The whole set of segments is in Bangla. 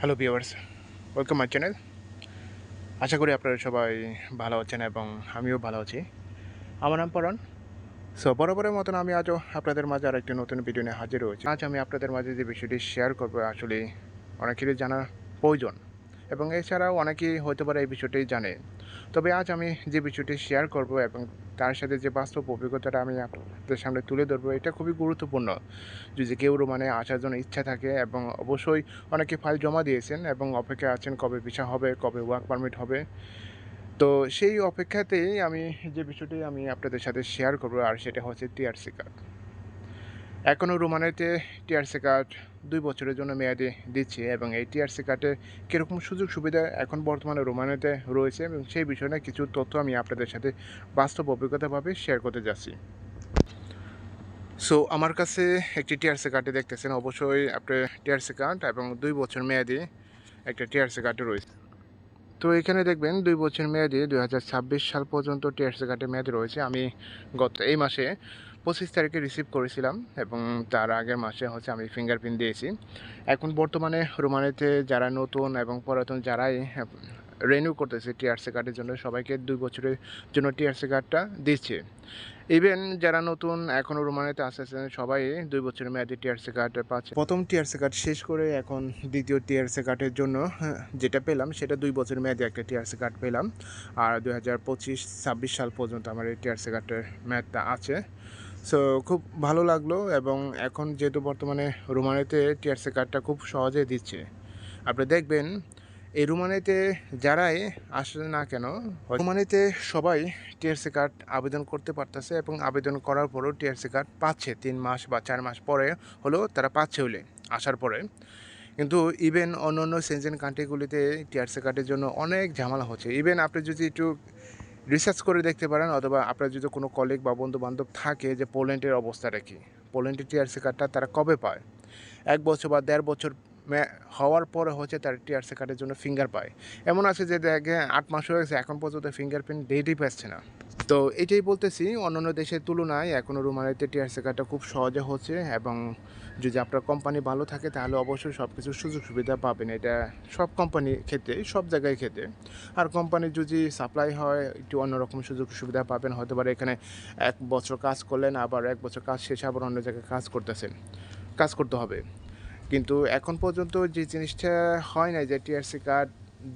Hello viewers welcome my channel আশা করি আপনারা সবাই ভালো আছেন এবং আমিও ভালো আছি। আমার নাম পরণ সো বরাবরের মতন আমি আজও আপনাদের মাঝে আর একটি নতুন ভিডিও নিয়ে হাজির হয়েছি। আজ আমি আপনাদের মাঝে যে বিষয়টি শেয়ার করব, আসলে অনেকেরই জানা প্রয়োজন। এবং এছাড়াও অনেকেই হতে পারে এই বিষয়টি জানে। তবে আজ আমি যে বিষয়টি শেয়ার করব এবং তার সাথে যে বাস্তব অভিজ্ঞতাটা আমি আপনাদের সামনে তুলে ধরবো, এটা খুবই গুরুত্বপূর্ণ। যদি কেউ মানে আসার জন্য ইচ্ছা থাকে এবং অবশ্যই অনেকে ফাইল জমা দিয়েছেন এবং অপেক্ষায় আছেন কবে ভিসা হবে, কবে ওয়ার্ক পারমিট হবে, তো সেই অপেক্ষাতেই আমি যে বিষয়টি আমি আপনাদের সাথে শেয়ার করব, আর সেটা হচ্ছে টিআরসি কার্ড এখনও রোমানেতে টিআরসি কার্ড দুই বছরের জন্য মেয়াদি দিচ্ছে এবং এই টিআরসি কার্ডে কীরকম সুযোগ সুবিধা এখন বর্তমানে রোমানেতে রয়েছে এবং সেই বিষয়ে কিছু তথ্য আমি আপনাদের সাথে বাস্তব অভিজ্ঞতাভাবে শেয়ার করতে যাচ্ছি। সো আমার কাছে একটি টিআরসি কার্ডে দেখতেছেন। অবশ্যই আপনার টিআরসি কার্ড এবং দুই বছর মেয়াদি একটা টিআরসি কার্ডে রয়েছে। তো এখানে দেখবেন, দুই বছর মেয়াদি দুই হাজার ছাব্বিশ সাল পর্যন্ত টিআরসি কার্ডের মেয়াদি রয়েছে। আমি গত এই মাসে পঁচিশ তারিখে রিসিভ করেছিলাম এবং তার আগের মাসে হচ্ছে আমি ফিঙ্গারপ্রিন্ট দিয়েছি। এখন বর্তমানে রোমানিতে যারা নতুন এবং পুরাতন যারাই রেনিউ করতেছে টিআরসি কার্ডের জন্য সবাইকে দুই বছরের জন্য টিআরসি কার্ডটা দিচ্ছে। ইভেন যারা নতুন এখনও রোমানিতে আসতেছেন সবাই দুই বছরের মেয়াদি টিআরসি কার্ড পাচ্ছে। প্রথম টিআরসি কার্ড শেষ করে এখন দ্বিতীয় টিআরসি কার্ডের জন্য যেটা পেলাম সেটা দুই বছরের মেয়াদি একটা টিআরসি কার্ড পেলাম। আর দুই হাজার পঁচিশ ছাব্বিশ সাল পর্যন্ত আমার এই টিআরসি কার্ডের মেয়াদটা আছে। সো খুব ভালো লাগল এবং এখন যেহেতু বর্তমানে রোমানিতে টিআরসি কার্ডটা খুব সহজে দিচ্ছে। আপনি দেখবেন, এই রোমানিতে যারাই আসে না কেন, রোমানিতে সবাই টিআরসি কার্ড আবেদন করতে পারতেছে এবং আবেদন করার পরেও টিআরসি কার্ড পাচ্ছে। তিন মাস বা চার মাস পরে হলেও তারা পাচ্ছে হলে আসার পরে। কিন্তু ইভেন অন্য অন্য সেনজেন কান্ট্রিগুলিতে টিআরসি কার্ডের জন্য অনেক ঝামেলা হচ্ছে। ইভেন আপনি যদি একটু রিসার্চ করে দেখতে পারেন, অথবা আপনার যদি কোনো কলিগ বা বন্ধু বান্ধব থাকে যে পোল্যান্ডের অবস্থাটা কী, পোল্যান্ডের টিআরসি কার্ডটা তারা কবে পায়? এক বছর বা দেড় বছর হওয়ার পরে হচ্ছে তার টিআরসি কার্ডের জন্য ফিঙ্গার পায়। এমন আছে যে দেখে আট মাস হয়ে গেছে, এখন পর্যন্ত ফিঙ্গারপ্রিন্ট ডেটই পাচ্ছে না। তো এটাই বলতেছি, অন্যান্য দেশের তুলনায় এখনও রুমালিতে টিআরসি কার্ডটা খুব সহজে হচ্ছে এবং যদি আপনার কোম্পানি ভালো থাকে তাহলে অবশ্যই সব কিছু সুযোগ সুবিধা পাবেন। এটা সব কোম্পানির ক্ষেত্রে, সব জায়গায় ক্ষেত্রে। আর কোম্পানির যদি সাপ্লাই হয়, একটু অন্যরকম সুযোগ সুবিধা পাবেন। হয়তো পারে এখানে এক বছর কাজ করলেন, আবার এক বছর কাজ শেষে আবার অন্য জায়গায় কাজ করতেছেন, কাজ করতে হবে। কিন্তু এখন পর্যন্ত যে জিনিসটা হয় নাই যে টিআরসি কার্ড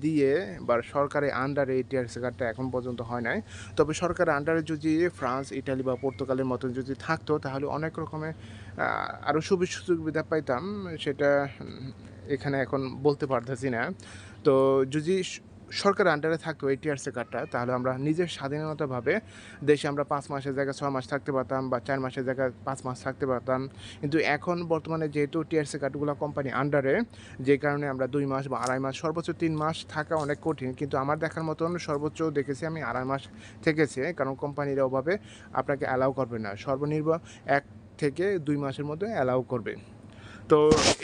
দিয়ে বা সরকারের আন্ডারে এই টিআরসি কার্ডটা এখন পর্যন্ত হয় নাই। তবে সরকারের আন্ডারে যদি ফ্রান্স ইটালি বা পর্তুগালের মতন যদি থাকতো, তাহলে অনেক রকমের আরও সুবিধা সুবিধা পাইতাম, সেটা এখানে এখন বলতে পারতেছি না। তো যদি সরকারের আন্ডারে থাকতো এই টিআরসি কার্ডটা তাহলে আমরা নিজের স্বাধীনতাভাবে দেশে আমরা পাঁচ মাসের জায়গায় ছয় মাস থাকতে পারতাম বা চার মাসের জায়গায় পাঁচ মাস থাকতে পারতাম। কিন্তু এখন বর্তমানে যেহেতু টিআরসি কার্ডগুলো কোম্পানি আন্ডারে যে কারণে আমরা দুই মাস বা আড়াই মাস, সর্বোচ্চ তিন মাস থাকা অনেক কঠিন। কিন্তু আমার দেখার মতন সর্বোচ্চ দেখেছি আমি আড়াই মাস থেকেছে, কারণ কোম্পানির অভাবে আপনাকে অ্যালাউ করবে না। সর্বনির্ভর এক থেকে দুই মাসের মধ্যে অ্যালাউ করবে। তো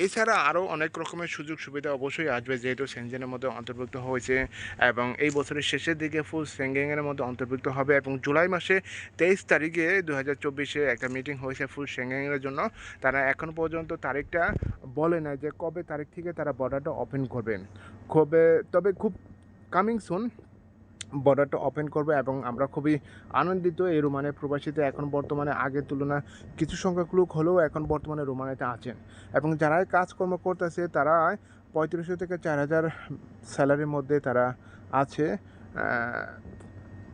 এছাড়া আরও অনেক রকমের সুযোগ সুবিধা অবশ্যই আসবে, যেহেতু সেনজেনের মধ্যে অন্তর্ভুক্ত হয়েছে এবং এই বছরের শেষের দিকে ফুল সেঙ্গেনের মধ্যে অন্তর্ভুক্ত হবে এবং জুলাই মাসে তেইশ তারিখে দু হাজার চব্বিশে একটা মিটিং হয়েছে ফুল সেঙ্গেনের জন্য। তারা এখন পর্যন্ত তারিখটা বলে না যে কবে তারিখ থেকে তারা বর্ডারটা ওপেন করবেন। খুবই তবে খুব কামিং সুন বর্ডারটা ওপেন করবে এবং আমরা খুবই আনন্দিত এই রোমানের প্রবাসীতে এখন বর্তমানে আগের তুলনায় কিছু সংখ্যক লোক হলেও এখন বর্তমানে রোমানিতে আছেন। এবং যারাই কাজকর্ম করতেছে তারা পঁয়ত্রিশশো থেকে চার হাজার স্যালারির মধ্যে তারা আছে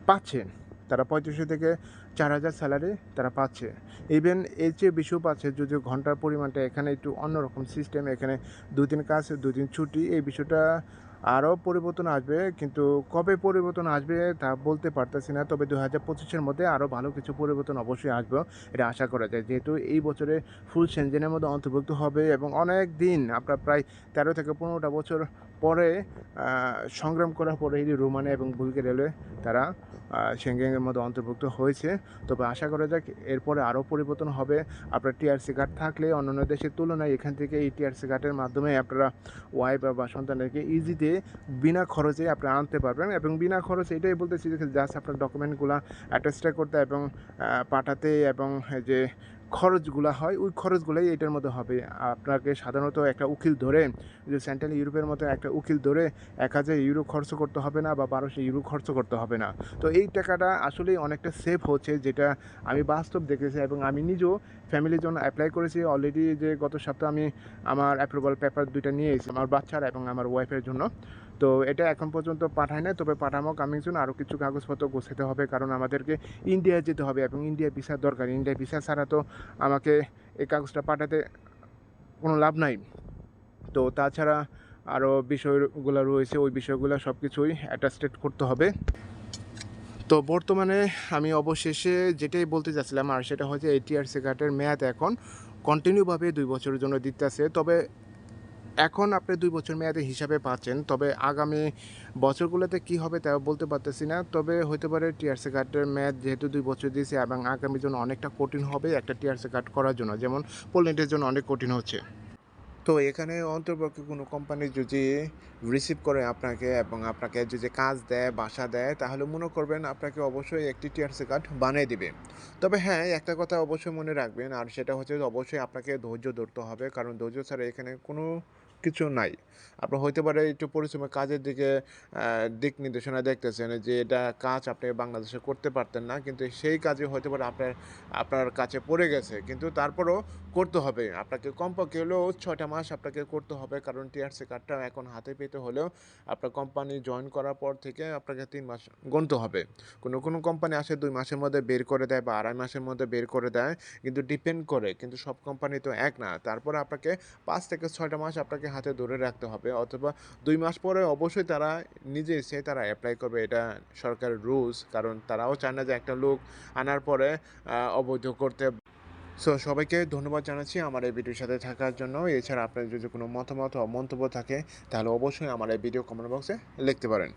পাচ্ছেন। তারা পঁয়ত্রিশশো থেকে চার হাজার স্যালারি তারা পাচ্ছে। ইভেন এর চেয়ে বেশিও পাচ্ছে যদি ঘণ্টার পরিমাণটা এখানে একটু অন্যরকম সিস্টেম এখানে দুই দিন কাজ, দুই দিন ছুটি, এই বিষয়টা আরও পরিবর্তন আসবে, কিন্তু কবে পরিবর্তন আসবে তা বলতে পারতেছি না। তবে দু হাজার পঁচিশের মধ্যে আরও ভালো কিছু পরিবর্তন অবশ্যই আসবে, এটা আশা করা যায়। যেহেতু এই বছরে ফুল সেনজেনের মধ্যে অন্তর্ভুক্ত হবে এবং অনেক দিন, আপনার প্রায় তেরো থেকে পনেরোটা বছর পরে সংগ্রাম করার পরে এই রোমানিয়া এবং বুলগেরিয়া তারা সেঙ্গেনের মধ্যে অন্তর্ভুক্ত হয়েছে। তবে আশা করা যাক এরপরে আরও পরিবর্তন হবে। আপনার টিআরসি কার্ড থাকলে অন্যান্য দেশের তুলনায় এখান থেকে এই টিআরসি কার্ডের মাধ্যমে আপনারা ওয়াইফ বা সন্তানদেরকে ইজিতে বিনা খরচে আপনারা আনতে পারবেন এবং বিনা খরচে এটাই বলতেছি যে জাস্ট আপনার ডকুমেন্টগুলো অ্যাটাচটা করতে এবং পাঠাতে এবং, যে খরচগুলো হয়, ওই খরচগুলোই এটার মধ্যে হবে। আপনাকে সাধারণত একটা উকিল ধরে যে সেন্ট্রাল ইউরোপের মতো একটা উকিল ধরে এক হাজার ইউরো খরচ করতে হবে না বা বারোশো ইউরো খরচ করতে হবে না। তো এই টাকাটা আসলেই অনেকটা সেভ হচ্ছে, যেটা আমি বাস্তব দেখেছি এবং আমি নিজেও ফ্যামিলির জন্য অ্যাপ্লাই করেছি। অলরেডি যে গত সপ্তাহে আমি আমার অ্যাপ্রুভাল পেপার দুইটা নিয়ে এসেছি, আমার বাচ্চার এবং আমার ওয়াইফের জন্য। তো এটা এখন পর্যন্ত পাঠায় না তবে পাঠামো কামিং জন্য আরও কিছু কাগজপত্র গোছাতে হবে, কারণ আমাদেরকে ইন্ডিয়া যেতে হবে, এবং ইন্ডিয়া ভিসার দরকার। ইন্ডিয়া ভিসা ছাড়া তো আমাকে এই কাগজটা পাঠাতে কোনো লাভ নাই। তো তাছাড়া আরও বিষয়গুলো রয়েছে, ওই বিষয়গুলো সব কিছুই অ্যাটাস্টেড করতে হবে। তো বর্তমানে আমি অবশেষে যেটাই বলতে চাচ্ছিলাম, আর সেটা হচ্ছে এটিআরসি কার্ডের মেয়াদ এখন কন্টিনিউভাবে দুই বছরের জন্য দিতেছে তবে এখন আপনি দুই বছর মেয়াদে হিসাবে পাচ্ছেন, তবে আগামী বছরগুলোতে কি হবে তা বলতে পারতেছি না। তবে হতে পারে টিআরসি কার্ডের মেয়াদ যেহেতু দুই বছর দিয়েছে এবং আগামীর জন্য অনেকটা কঠিন হবে একটা টিআরসি কার্ড করার জন্য, যেমন পোল্যান্ডের জন্য অনেক কঠিন হচ্ছে। তো এখানে অন্তর্পক্ষে কোনো কোম্পানি যদি রিসিভ করে আপনাকে এবং আপনাকে যদি কাজ দেয়, বাসা দেয়, তাহলে মনে করবেন আপনাকে অবশ্যই একটি টিআরসি কার্ড বানিয়ে দিবে। তবে হ্যাঁ একটা কথা অবশ্যই মনে রাখবেন, আর সেটা হচ্ছে অবশ্যই আপনাকে ধৈর্য ধরতে হবে, কারণ ধৈর্য ছাড়া এখানে কোনো কিছু নাই। আপনার হইতে পারে একটু পরিশ্রমের কাজের দিকে দিক নির্দেশনা দেখতেছেন যে এটা কাজ আপনি বাংলাদেশে করতে পারতেন না, কিন্তু সেই কাজে হতে পারে আপনার আপনার কাছে পড়ে গেছে। কিন্তু তারপরও করতে হবে। আপনাকে কমপক্ষে হলেও ছয়টা মাস আপনাকে করতে হবে, কারণ টিআরসি কার্ডটা এখন হাতে পেতে হলেও আপনার কোম্পানি জয়েন করার পর থেকে আপনাকে তিন মাস গুনতে হবে। কোনো কোনো কোম্পানি আসে দুই মাসের মধ্যে বের করে দেয় বা আড়াই মাসের মধ্যে বের করে দেয়, কিন্তু ডিপেন্ড করে। কিন্তু সব কোম্পানি তো এক না। তারপরে আপনাকে পাঁচ থেকে ছয়টা মাস আপনাকে হাতে ধরে রাখতে হবে অথবা দুই মাস পরে অবশ্যই তারা নিজে এসে তারা অ্যাপ্লাই করবে। এটা সরকারের রুলস কারণ তারাও চায় না যে একটা লোক আনার পরে অবৈধ করতে। সো সবাইকে ধন্যবাদ জানাচ্ছি আমার এই ভিডিওর সাথে থাকার জন্য। এছাড়া আপনার যদি কোনো মতামত বা মন্তব্য থাকে, তাহলে অবশ্যই আমার এই ভিডিও কমেন্ট বক্সে লিখতে পারেন।